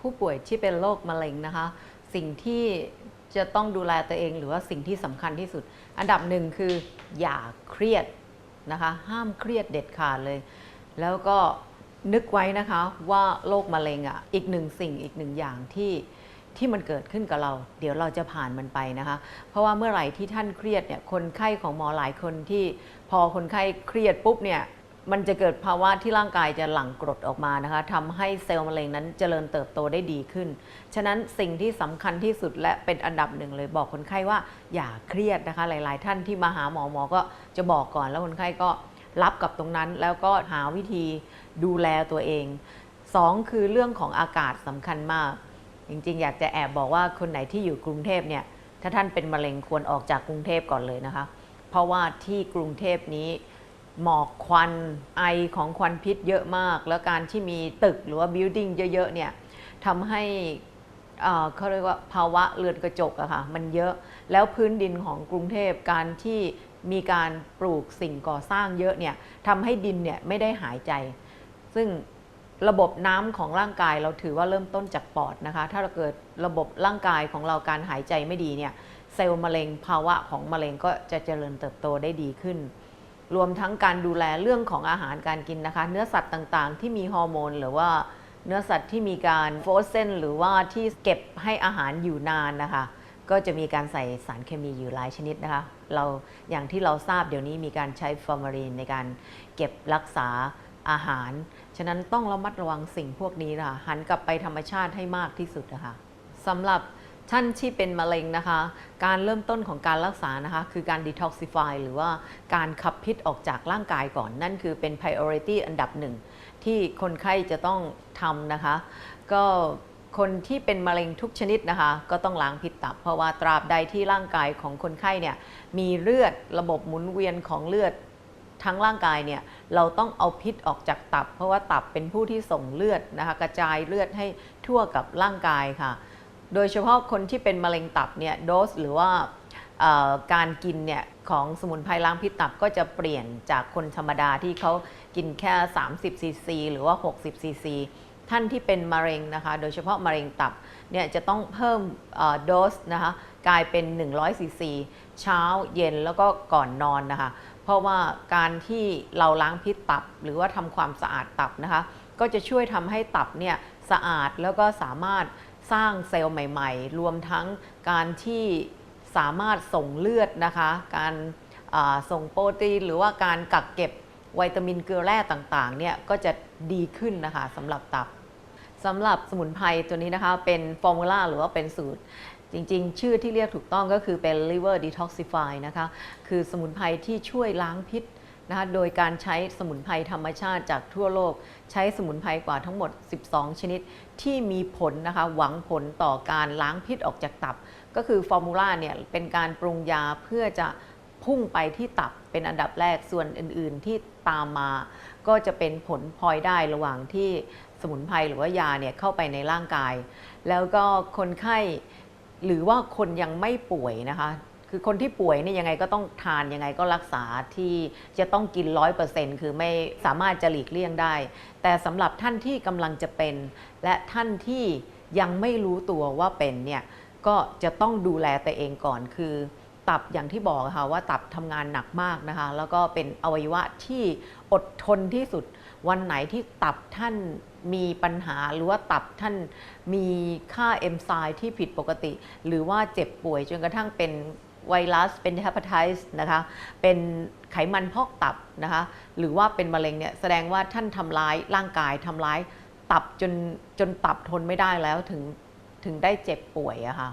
ผู้ป่วยที่เป็นโรคมะเร็งนะคะ สิ่งที่จะต้องดูแลตัวเองหรือว่าสิ่งที่สำคัญที่สุด อันดับหนึ่งคืออย่าเครียดนะคะ ห้ามเครียดเด็ดขาดเลย แล้วก็นึกไว้นะคะว่าโรคมะเร็งอะอีกหนึ่งสิ่งอีกหนึ่งอย่างที่ที่มันเกิดขึ้นกับเรา เดี๋ยวเราจะผ่านมันไปนะคะ เพราะว่าเมื่อไหร่ที่ท่านเครียดเนี่ยคนไข้ของหมอหลายคนที่พอคนไข้เครียดปุ๊บเนี่ย มันจะเกิดภาวะที่ร่างกายจะหลั่งกรดออกมานะคะทำให้เซลล์มะเร็งนั้นเจริญเติบโตได้ดีขึ้น ฉะนั้นสิ่งที่สำคัญที่สุดและเป็นอันดับหนึ่งเลยบอกคนไข้ว่าอย่าเครียดนะคะ หลาย ๆ ท่านที่มาหาหมอหมอก็จะบอกก่อนแล้วคนไข้ก็รับกับตรงนั้น แล้วก็หาวิธีดูแลตัวเองสองคือเรื่องของอากาศสำคัญมาก จริง ๆ อยากจะแอบบอกว่าคนไหนที่อยู่กรุงเทพเนี่ยถ้าท่านเป็นมะเร็งควรออกจากกรุงเทพก่อนเลยนะคะ เพราะว่าที่กรุงเทพนี้ หมอกควันไอของควันพิษเยอะมาก แล้วการที่มีตึกหรือว่า building เยอะๆเนี่ยทำให้เขาเรียกว่าภาวะเรือนกระจกอะค่ะมันเยอะแล้วพื้นดินของกรุงเทพการที่มีการปลูกสิ่งก่อสร้างเยอะเนี่ยทำให้ดินเนี่ยไม่ได้หายใจ ซึ่งระบบน้ำของร่างกายเราถือว่าเริ่มต้นจากปอดนะคะ ถ้าเราเกิดระบบร่างกายของเราการหายใจไม่ดีเนี่ยเซลล์มะเร็งภาวะของมะเร็งก็จะเจริญเติบโตได้ดีขึ้น รวมทั้งการดูแลเรื่องของอาหารการกินนะคะ เนื้อสัตว์ต่างๆ ที่มีฮอร์โมนหรือว่าเนื้อสัตว์ที่มีการโฟรเซนหรือว่าที่เก็บให้อาหารอยู่นานนะคะ ก็จะมีการใส่สารเคมีอยู่หลายชนิดนะคะ เราอย่างที่เราทราบเดี๋ยวนี้มีการใช้ฟอร์มาลีนในการเก็บรักษาอาหาร ฉะนั้นต้องระมัดระวังสิ่งพวกนี้นะคะหันกลับไปธรรมชาติให้มากที่สุดนะคะสำหรับ ท่านที่เป็นมะเร็งนะคะ การเริ่มต้นของการรักษานะคะ คือการ detoxify หรือว่าการขับพิษออกจากร่างกายก่อน นั่นคือเป็น priority อันดับหนึ่ง ที่คนไข้จะต้องทำนะคะ ก็คนที่เป็นมะเร็งทุกชนิดนะคะ ก็ต้องล้างพิษตับ เพราะว่าตราบใดที่ร่างกายของคนไข้เนี่ยมีเลือดระบบหมุนเวียนของเลือดทั้งร่างกายเนี่ยเราต้องเอาพิษออกจากตับ เพราะว่าตับเป็นผู้ที่ส่งเลือดนะคะกระจายเลือดให้ทั่วกับร่างกายค่ะ โดยเฉพาะคนที่เป็นมะเร็งตับเนี่ยโดสหรือว่าการกินเนี่ยของสมุนไพรล้างพิษตับก็จะเปลี่ยนจากคนธรรมดาที่เขากินแค่ 30ซีซีหรือว่า 60ซีซีท่านที่เป็นมะเร็งนะคะ โดยเฉพาะมะเร็งตับเนี่ยจะต้องเพิ่มโดสนะคะกลายเป็น 100ซีซีเช้าเย็นแล้วก็ก่อนนอนนะคะ เพราะว่าการที่เราล้างพิษตับ หรือว่าทำความสะอาดตับนะคะ ก็จะช่วยทำให้ตับเนี่ยสะอาดแล้วก็สามารถ สร้างเซลล์ใหม่ ๆ รวมทั้งการที่สามารถส่งเลือดนะคะ การาส่งโปรตีน หรือว่าการกักเก็บวิตามินเกลือแร่ต่างๆเนี่ยก็จะดีขึ้นนะคะสำหรับตับสำหรับสมุนไพรตัวนี้นะคะเป็นฟอร์มูลาหรือว่าเป็นสูตร จริงๆ ชื่อที่เรียกถูกต้องก็คือเป็น liver detoxify นะคะ คือสมุนไพรที่ช่วยล้างพิษ นะคะโดยการใช้สมุนไพรธรรมชาติจากทั่วโลก ใช้สมุนไพรกว่าทั้งหมด 12 ชนิดที่มีผลนะคะหวังผลต่อการล้างพิษออกจากตับ ก็คือฟอร์มูลาเนี่ยเป็นการปรุงยาเพื่อจะพุ่งไปที่ตับเป็นอันดับแรกส่วนอื่น ๆ ที่ตามมา ก็จะเป็นผลพลอยได้ระหว่างที่สมุนไพรหรือว่ายาเนี่ยเข้าไปในร่างกาย แล้วก็คนไข้หรือว่าคนยังไม่ป่วยนะคะ คือคนที่ป่วยเนี่ยยังไงก็ต้องทานยังไงก็รักษาที่จะต้องกินร้อยเปอร์เซ็นต์คือไม่สามารถจะหลีกเลี่ยงได้ แต่สำหรับท่านที่กำลังจะเป็น และท่านที่ยังไม่รู้ตัวว่าเป็นเนี่ยก็จะต้องดูแลตัวเองก่อนคือตับอย่างที่บอกค่ะว่าตับทำงานหนักมากนะคะ แล้วก็เป็นอวัยวะที่อดทนที่สุด วันไหนที่ตับท่านมีปัญหาหรือว่าตับท่านมีค่าเอนไซม์ที่ผิดปกติ หรือว่าเจ็บป่วยจนกระทั่งเป็น ไวรัส เป็นเฮปาไทส์นะคะ เป็นไขมันพอกตับนะคะ หรือว่าเป็นมะเร็งเนี่ยแสดงว่าท่านทำร้ายร่างกายทำร้ายตับจนจนตับทนไม่ได้แล้วถึงถึงได้เจ็บป่วยอะค่ะ